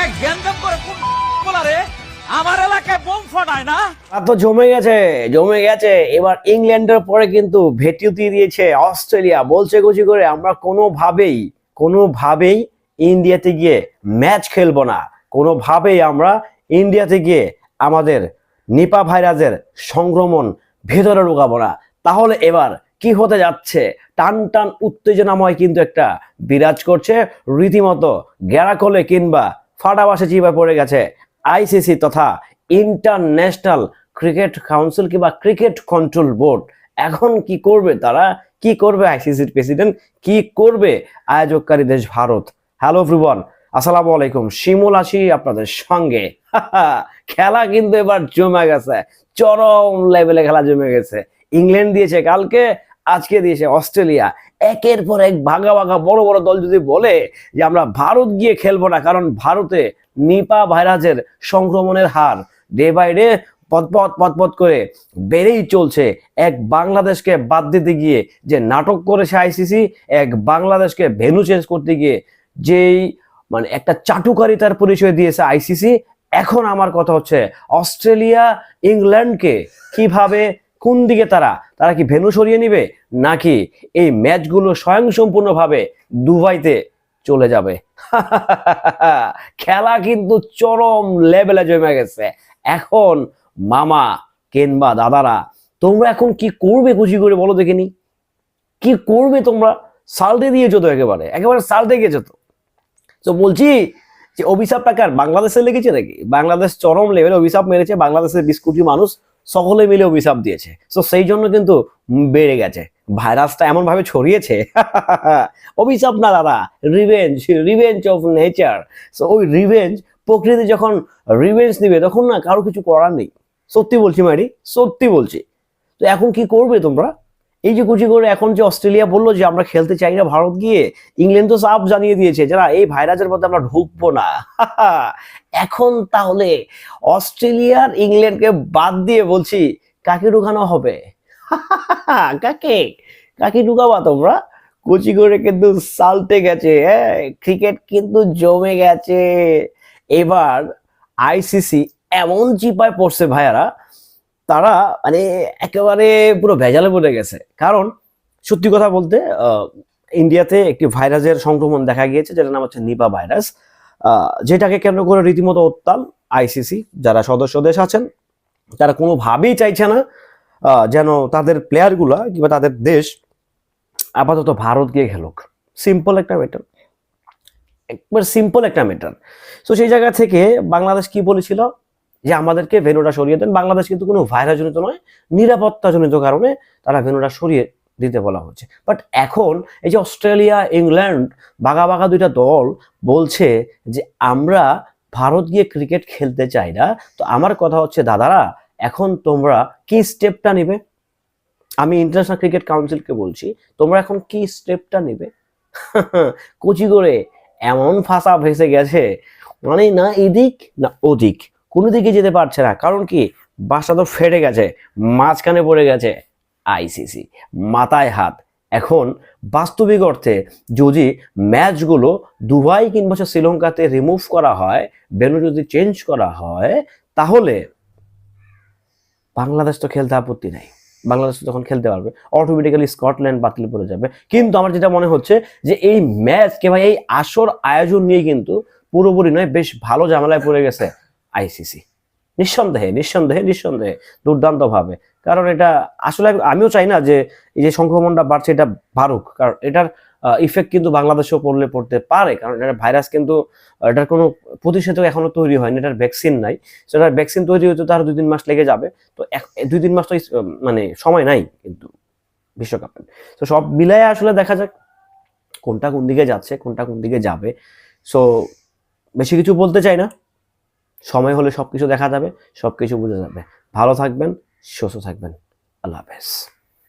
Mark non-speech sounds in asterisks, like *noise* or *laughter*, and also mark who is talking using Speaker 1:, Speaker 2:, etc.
Speaker 1: এলাকায় গ্যাঞ্জাম করে কোন বলারে আমার এলাকায় বোম ফাটায় না?
Speaker 2: আর তো জমে গেছে জমে গেছে। এবার ইংল্যান্ডের পরে কিন্তু ভেটিউ দিয়ে দিয়েছে অস্ট্রেলিয়া। বলছে গুছি করে, আমরা কোনোভাবেই কোনোভাবেই ইন্ডিয়াতে গিয়ে ম্যাচ খেলব না। কোনোভাবেই আমরা ইন্ডিয়াতে গিয়ে আমাদের নিপা ভাইরাসের সংক্রমণ ভেতরে ঢুকাবো না। তাহলে এবার কি হতে যাচ্ছে? টান টান উত্তেজনাময় কিন্তু একটা বিরাজ করছে। রীতিমতো গ্যারাকলে কিংবা ফাটাবাসে চিপে পড়ে গেছে। আইসিসি তথা ইন্টারন্যাশনাল ক্রিকেট কাউন্সিল কিংবা ক্রিকেট কন্ট্রোল বোর্ড এখন কি করবে তারা? কি করবে আইসিসির প্রেসিডেন্ট কি করবে আয়োজককারী দেশ ভারত? হ্যালো এভরিওয়ান আসসালামু আলাইকুম। শিমুল আছি আপনাদের সঙ্গে। *laughs* খেলা কিন্তু এবার জমে গেছে। চরম লেভেলে খেলা জমে গেছে। ইংল্যান্ড দিয়েছে কালকে আজকে দিয়েছে অস্ট্রেলিয়া একের পর এক ভাগা ভাগা বড় বড় দল যদি বলে যে আমরা ভারত গিয়ে খেলব না, কারণ ভারতে নিপা ভাইরাসের সংক্রমণের হার ডে বাই ডে পথপথ পথপথ করে বেড়েই চলছে। এক বাংলাদেশকে বাদ দিতে গিয়ে যে নাটক করেছে আইসিসি, এক বাংলাদেশকে ভেনু চেঞ্জ করতে গিয়ে যেই মানে একটা চাটুকারিতার পরিচয় দিয়েছে আইসিসি, এখন আমার কথা হচ্ছে অস্ট্রেলিয়া ইংল্যান্ডকে কীভাবে কোন দিকে তারা? তারা কি ভেনু সরিয়ে নিবে? নাকি এই ম্যাচগুলো স্বয়ংসম্পূর্ণভাবে দুবাইতে চলে যাবে? *laughs* খেলা কিন্তু চরম লেভেলে জমে গেছে। এখন মামা কিংবা দাদারা, তোমরা এখন কি করবে খুশি করে বলো দেখিনি কি করবে তোমরা? সালটে দিয়েছ তো একেবারে। একেবারে সালটে গেছো তো। তো বলছি যে অভিশাপটা কার বাংলাদেশে লেগেছে নাকি? বাংলাদেশ চরম লেভেলে অভিশাপ মেরেছে বাংলাদেশের বিশ কোটি মানুষ। সকলে মিলে অভিশাপ দিয়েছে। তো সেই জন্য কিন্তু বেড়ে গেছে। ভাইরাসটা এমন ভাবে ছড়িয়েছে। *laughs* অভিশাপ না, দাদা। Revenge revenge of nature so ওই রিভেঞ্জ প্রকৃতি যখন রিভেঞ্জ নিবে, তখন না কারও কিছু করার নেই। সত্যি বলছি মারি সত্যি বলছি। তো এখন কি করবে তোমরা? এই যে কুচি করে এখন যে অস্ট্রেলিয়া বলল যে আমরা খেলতে চাই না ভারত গিয়ে, ইংল্যান্ড তো সাফ জানিয়ে দিয়েছে যারা এই ভাইরাসের মধ্যে আমরা ঢুকবো না। *laughs* এখন তাহলে অস্ট্রেলিয়ার ইংল্যান্ডকে বাদ দিয়ে বলছি, কাকে ঢুকানো হবে? *laughs* কাকে? কাকে ঢুকাবা তোমরা? কুচি করে কিন্তু সালতে গেছে হ্যাঁ ক্রিকেট কিন্তু জমে গেছে। এবার আইসিসি এমন চিপায় পড়ছে ভাইয়ারা তারা মানে একেবারে পুরো ভেজালে পড়ে গেছে। কারণ সত্যি কথা বলতে ইন্ডিয়াতে একটি ভাইরাসের সংক্রমণ দেখা গিয়েছে, যেটার নাম হচ্ছে নিপা ভাইরাস। যেটাকে কেন্দ্র করে রীতিমতো উত্তাল আইসিসি, যারা সদস্য দেশ আছেন, তারা কোনোভাবেই চাইছে না যেন তাদের প্লেয়ারগুলা কিংবা তাদের দেশ আপাতত ভারত গিয়ে খেলুক। সিম্পল একটা ম্যাটার। একবার সিম্পল একটা ম্যাটার। তো সেই জায়গা থেকে বাংলাদেশ কি বলেছিল? যে আমাদেরকে ভেনুটা সরিয়ে দেন। বাংলাদেশ কিন্তু কোনো ভাইরাসজনিত নয়, নিরাপত্তাজনিত কারণে তারা ভেনুটা সরিয়ে দিতে বলা হচ্ছে। বাট এখন এই যে অস্ট্রেলিয়া, ইংল্যান্ড বাঘা বাঘা দুইটা দল বলছে যে আমরা ভারত গিয়ে ক্রিকেট খেলতে চাই না। তো আমার কথা হচ্ছে, দাদারা, এখন তোমরা কি স্টেপটা নেবে? আমি ইন্টারন্যাশনাল ক্রিকেট কাউন্সিলকে বলছি, তোমরা এখন কি স্টেপটা নেবে? *laughs* কুচি করে এমন ফাঁসা ভেসে গেছে। মানে না এদিক, না ওদিক। কোনো দিকে যেতে পারছে না। কারণ কি? বাসটা তো ফেটে গেছে, মাঝখানে পড়ে গেছে আইসিসি মাথায় হাত। এখন বাস্তবিক অর্থে যদি ম্যাচগুলো দুবাই কিংবা শ্রীলঙ্কাতে রিমুভ করা হয় বেনু যদি চেঞ্জ করা হয়, তাহলে বাংলাদেশ তো খেলতে আপত্তি নাই। বাংলাদেশ তখন খেলতে পারবে অটোমেটিক্যালি স্কটল্যান্ড বাতিল করে যাবে। কিন্তু আমার যেটা মনে হচ্ছে যে এই ম্যাচ কিংবা এই আসর আয়োজন নিয়ে কিন্তু পুরোপুরি নয়, বেশ ভালো ঝামেলায় পড়ে গেছে আইসিসি। নিঃসন্দেহে নিঃসন্দেহে নিঃসন্দেহে দুর্দান্ত ভাবে কারণ এটা আসলে আমিও চাই না যে এই যে সংক্রমণটা বাড়ছে, এটা বাড়ুক। কারণ এটার ইফেক্ট কিন্তু বাংলাদেশেও পড়লে পড়তে পারে। কারণ এটা ভাইরাস কিন্তু এটার কোনো প্রতিষেধক এখনও তৈরি হয়নি, এটার ভ্যাকসিন নাই। সেটার ভ্যাকসিন তৈরি হতে তার দুই তিন মাস লেগে যাবে। তো দুই তিন মাস তো মানে সময় নাই কিন্তু বিশ্বকাপে তো সব মিলায় আসলে দেখা যাক কোনটা কোন দিকে যাচ্ছে, কোনটা কোন দিকে যাবে। সো বেশি কিছু বলতে চাই না। সময় হলে সব কিছু দেখা যাবে সব কিছু বোঝা যাবে। ভালো থাকবেন, সুস্থ থাকবেন। আল্লাহ হাফেজ।